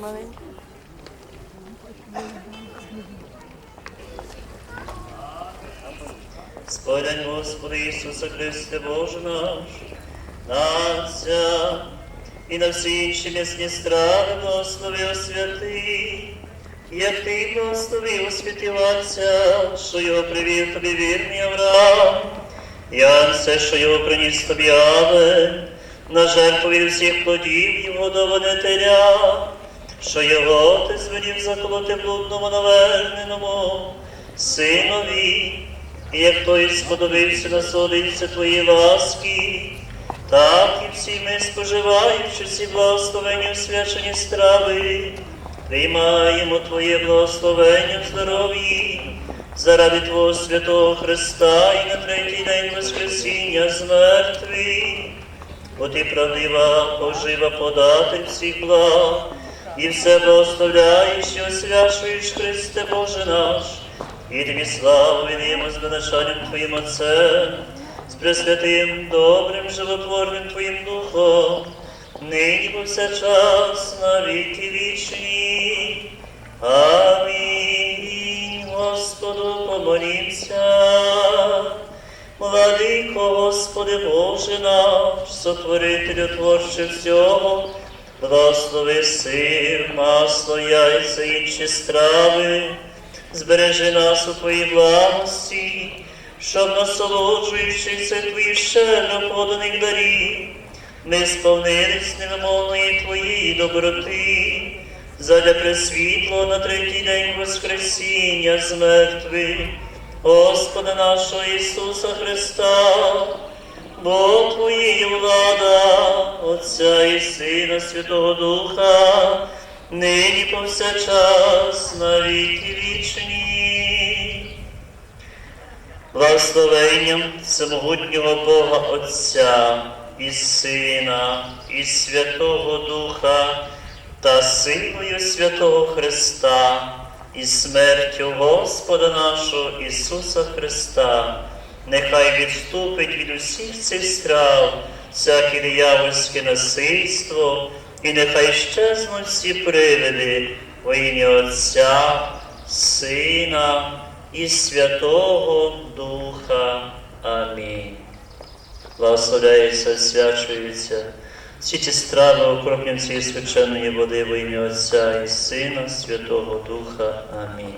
Маленький. Сподень Господи Ісуса Христе Боже наш, наця і на всі інші місні страви благослови освяти як ти благословив освятив Отця, що його привів тобі вірний Авраам, я все, що його приніс тобі Аве, на жертву від всіх плодів його доводе теля, що його ти звелів заколоти блудному наверненому, синові, як той сподобився насолодився твої ласки, так і всі ми, споживаючи всі благословення в свячені страви, приймаємо Твоє благословення в здоров'ї заради Твого святого Христа і на третій день Воскресіння з мертвих. Бо ти правдива, пожива подати всіх благ, і все благословляєш і освячуєш Христе Боже наш, і тобі славу віддаємо з виношанням Твоїм Отцем, з пресвятим, добрим, животворним Твоїм Духом, нині повсякчас на віки вічні. Амінь. Господу помолімся. Владико, Господи Боже наш, сотворителю творче всього, благослови сир, масло, яйця, інші страви, збережи нас у Твоїй благості, щоб насолоджуючися Твої щедро поданих дарів, ми сповнились невимовної Твоєї доброти, задля пресвітло на третій день Воскресіння з мертвих. Господа нашого Ісуса Христа, бо Твоєї влада, Отця і Сина Святого Духа, нині повсякчас на віки вічні. Благословенням всемогутнього Бога Отця і Сина, і Святого Духа та силою Святого Христа і смертю Господа нашого Ісуса Христа, нехай відступить від усіх цих страв, всяке диявольське насильство, і нехай щезнуть всі привиди во ім'я Отця, Сина і Святого Духа. Амінь. Благословляється, освячується. Всі ті страви окропням цієї священної води во ім'я Отця і Сина, Святого Духа. Амінь.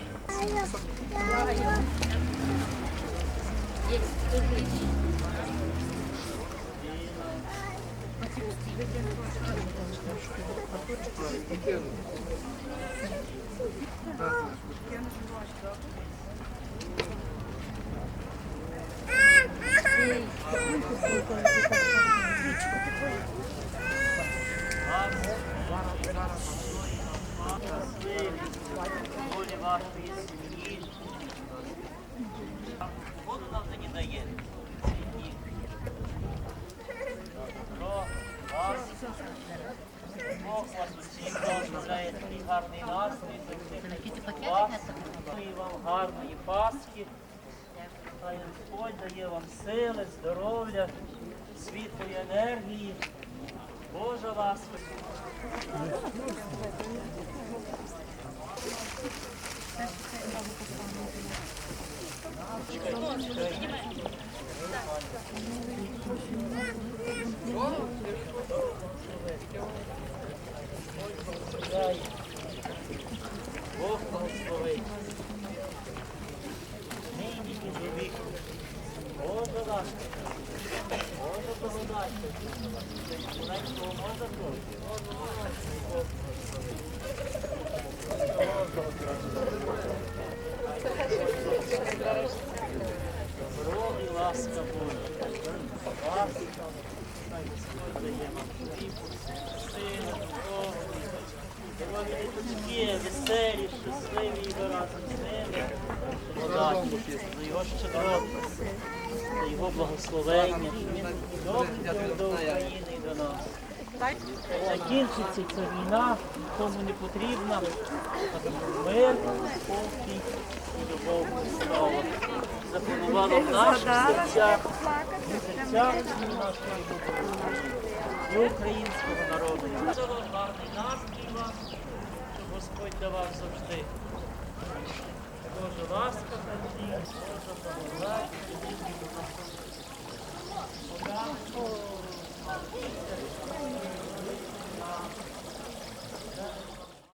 Волі вашої сім'ї. Воду нам не дає. Про вас. Бог вас усіх благословляє такий гарний настрій, вам гарної Пасхи. Хай Господь дає вам сили, здоров'я, світлої енергії. Божа ласка. Дай. Бог благословить. Нині і до віку. Боже ласка. Боже благодать. Маленького можна трохи? Бог Добро і ласка Божа. Ласка. Дає сина, Бога. Веселі, щасливі і разом з ними. Його благословення, що він добрий до України і до нас. Закінчиться ця війна, нікому не потрібна, мир, спокій і любов Христова. Запанувала в наших серцях, в серцях нашої і українського народу. Гарний настрій вам. Господь давав завжди. Божа ласка мені, Божа благодать, і до нас.